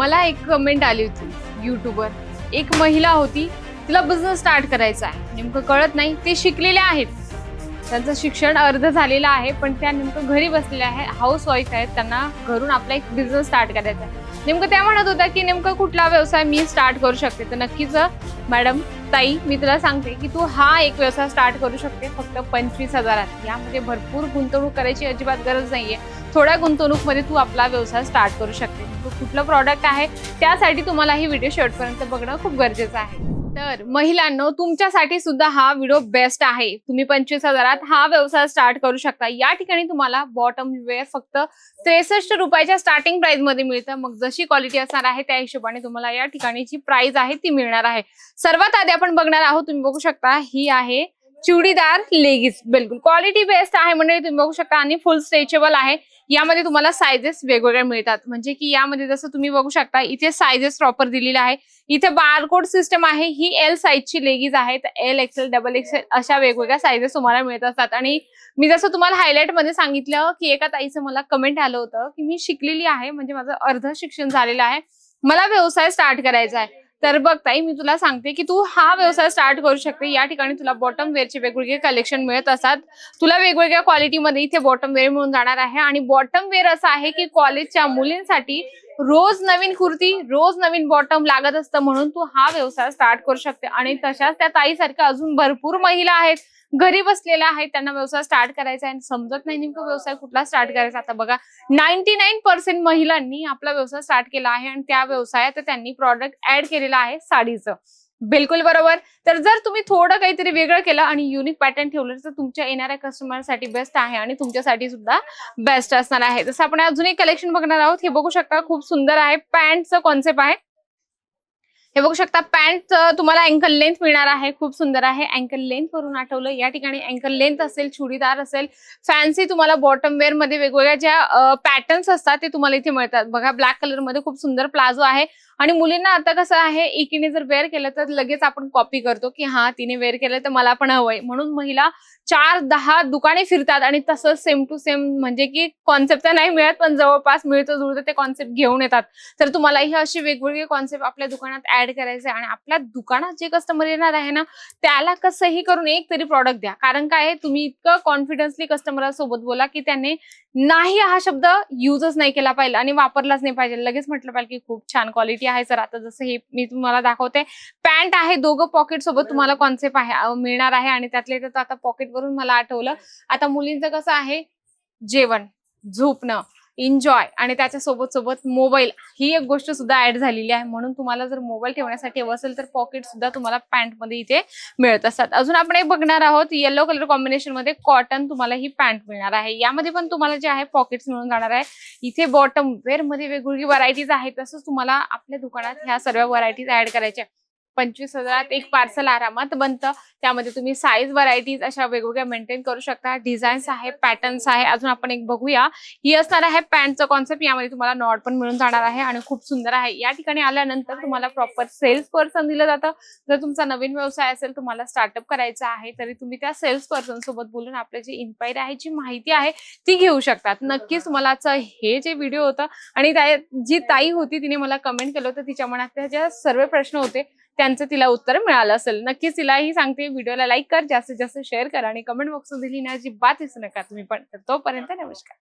मला एक कमेंट आली होती युट्यूबवर एक महिला होती तिला बिझनेस स्टार्ट करायचा आहे. नेमकं कळत नाही ते शिकलेले आहेत. त्यांचं शिक्षण अर्ध झालेलं आहे पण त्या नेमकं घरी बसलेल्या आहे हाऊस वाईफ आहेत त्यांना घरून आपला एक बिझनेस स्टार्ट करायचा आहे. नेमकं त्या म्हणत होत्या की नेमकं कुठला व्यवसाय मी स्टार्ट करू शकते? तर नक्कीच मॅडम ताई मी तुला सांगते की तू हा एक व्यवसाय स्टार्ट करू शकते फक्त पंचवीस हजारात. यामध्ये भरपूर गुंतवणूक करायची अजिबात गरज नाही आहे थोड्या गुंतवणूकमध्ये तू आपला व्यवसाय स्टार्ट करू शकते. कुठलं प्रॉडक्ट आहे त्यासाठी तुम्हाला ही व्हिडिओ शेवटपर्यंत बघणं खूप गरजेचं आहे. तर महिलांनो तुमच्यासाठी सुद्धा हा व्हिडिओ बेस्ट आहे. तुम्ही पंचवीस हजारात हा व्यवसाय स्टार्ट करू शकता. या ठिकाणी तुम्हाला बॉटम वेअर फक्त त्रेसष्ट रुपयाच्या स्टार्टिंग प्राइसमध्ये मिळतं. मग जशी क्वालिटी असणार आहे त्या हिशोबाने तुम्हाला या ठिकाणी जी प्राइस आहे ती मिळणार आहे. सर्वात आधी आपण बघणार आहोत तुम्ही बघू शकता ही आहे चुडीदार लेगीज बिलकुल. क्वालिटी बेस्ट आहे म्हणजे तुम्ही बघू शकता आणि फुल स्ट्रेचेबल आहे. यामध्ये तुम्हाला सायझेस वेगवेगळ्या मिळतात. म्हणजे की यामध्ये जसं तुम्ही बघू शकता इथे सायझेस प्रॉपर दिलेले आहे. इथे बारकोड सिस्टम आहे. ही एल साईजची लेगीज आहेत एल एक्सेल डबल एक्सेल अशा वेगवेगळ्या सायझेस तुम्हाला मिळत असतात. आणि मी जसं तुम्हाला हायलाइटमध्ये सांगितलं की एका ताईचं मला कमेंट आलं होतं की मी शिकलेली आहे. म्हणजे माझं अर्ध शिक्षण झालेलं आहे. मला व्यवसाय स्टार्ट करायचा आहे. तर बघ ताई मी तुला सांगते की तू हा व्यवसाय स्टार्ट करू शकते. या ठिकाणी तुला बॉटम वेअरचे वेगवेगळे कलेक्शन मिळत असतात. तुला वेगवेगळ्या क्वालिटीमध्ये इथे बॉटम वेअर मिळून जाणार आहे. आणि बॉटम वेअर असं आहे की कॉलेजच्या मुलींसाठी रोज नवीन कुर्ती रोज नवीन बॉटम लागत असतं म्हणून तू हा व्यवसाय स्टार्ट करू शकते. आणि तशाच त्या ताईसारख्या अजून भरपूर महिला आहेत. घरी बसलेला आहे त्यांना व्यवसाय स्टार्ट करायचा आहे. आणि समजत नाही नेमकं व्यवसाय कुठला स्टार्ट करायचा. आता बघा नाईन्टी नाईन पर्सेंट महिलांनी आपला व्यवसाय स्टार्ट केला आहे आणि त्या व्यवसायात त्यांनी प्रॉडक्ट ऍड केलेलं आहे साडीचं. बिलकुल बरोबर. तर जर तुम्ही थोडं काहीतरी वेगळं केलं आणि युनिक पॅटर्न ठेवलं तर तुमच्या येणाऱ्या कस्टमरसाठी बेस्ट आहे आणि तुमच्यासाठी सुद्धा बेस्ट असणार आहे. जसं आपण अजून एक कलेक्शन बघणार आहोत हे बघू शकता खूप सुंदर आहे. पॅन्टचं कॉन्सेप्ट आहे. हे बघू शकता पॅन्ट तुम्हाला अँकल लेंथ मिळणार आहे. खूप सुंदर आहे. अँकल लेंथ वरून आठवलं. या ठिकाणी अँकल लेंथ असेल चुडीदार असेल फॅन्सी तुम्हाला बॉटम वेअरमध्ये वेगवेगळ्या ज्या पॅटर्न्स असतात ते तुम्हाला इथे मिळतात. बघा ब्लॅक कलरमध्ये खूप सुंदर प्लाझो आहे. आणि मुलींना आता कसं आहे एकीने जर वेअर केलं तर लगेच आपण कॉपी करतो की हा तिने वेअर केलं तर मला पण हवंय. म्हणून महिला चार दहा दुकाने फिरतात आणि तसं सेम टू सेम म्हणजे की कॉन्सेप्ट तर नाही मिळत पण जवळपास मिळतं जुळतं ते कॉन्सेप्ट घेऊन येतात. तर तुम्हाला ही अशी वेगवेगळे कॉन्सेप्ट आपल्या दुकानात ऍड करायचे आणि आपल्या दुकानात जे कस्टमर येणार आहे ना त्याला कसंही करून एक तरी प्रॉडक्ट द्या. कारण काय तुम्ही इतकं कॉन्फिडन्सली कस्टमरसोबत बोला की त्याने नाही हा शब्द युजच नाही केला पाहिजे आणि वापरलाच नाही पाहिजे. लगेच म्हटलं पाहिजे की खूप छान क्वालिटी आहे सर. आता जसं हे मी तुम्हाला दाखवते पॅन्ट आहे दोघं पॉकेट सोबत तुम्हाला कॉन्सेप्ट आहे मिळणार आहे आणि त्यातले त्यात आता पॉकेट वरून मला आठवलं. आता मुलींचं कसं आहे जेवण झोपणं. एन्जॉय आणि त्याच्या सोबत सोबत मोबाईल ही एक गोष्ट सुद्धा ऍड झालेली आहे. म्हणून तुम्हाला जर मोबाईल ठेवण्यासाठी हवं असेल तर पॉकेट सुद्धा तुम्हाला पॅन्टमध्ये इथे मिळत असतात. अजून आपण एक बघणार आहोत येलो कलर कॉम्बिनेशनमध्ये कॉटन तुम्हाला ही पॅन्ट मिळणार आहे. यामध्ये पण तुम्हाला जे आहे पॉकेट्स मिळून जाणार आहे. इथे बॉटम वेअरमध्ये वेगवेगळी व्हरायटीज आहेत. तसंच तुम्हाला आपल्या दुकानात ह्या सर्व व्हरायटीज ऍड करायच्या पंचवीस हजारात एक पार्सल आरामात बनतं. त्यामध्ये तुम्ही साईज व्हरायटीज अशा वेगवेगळ्या मेंटेन करू शकता. डिझाईन्स आहे पॅटर्न्स आहे. अजून आपण एक बघूया. ही असणार आहे पॅन्टचं कॉन्सेप्ट यामध्ये तुम्हाला नॉट पण मिळून जाणार आहे आणि खूप सुंदर आहे. या ठिकाणी आल्यानंतर तुम्हाला प्रॉपर सेल्स पर्सन दिलं जातं. जर तुमचा नवीन व्यवसाय असेल तुम्हाला स्टार्टअप करायचा आहे तरी तुम्ही त्या सेल्स पर्सन सोबत बोलून आपल्या जी इन्क्वायरी आहे जी माहिती आहे ती घेऊ शकतात. नक्कीच तुम्हाला आजचं हे जे व्हिडिओ होतं आणि त्या जी ताई होती तिने मला कमेंट केलं होतं. तिच्या मनात सर्व प्रश्न होते त्यांचं तिला उत्तर मिळालं असेल. नक्कीच तिलाही सांगते व्हिडिओला लाईक कर जास्तीत जास्त शेअर करा आणि कमेंट बॉक्स दिली बात अजिबात विसरू नका तुम्ही पण. तर तोपर्यंत नमस्कार.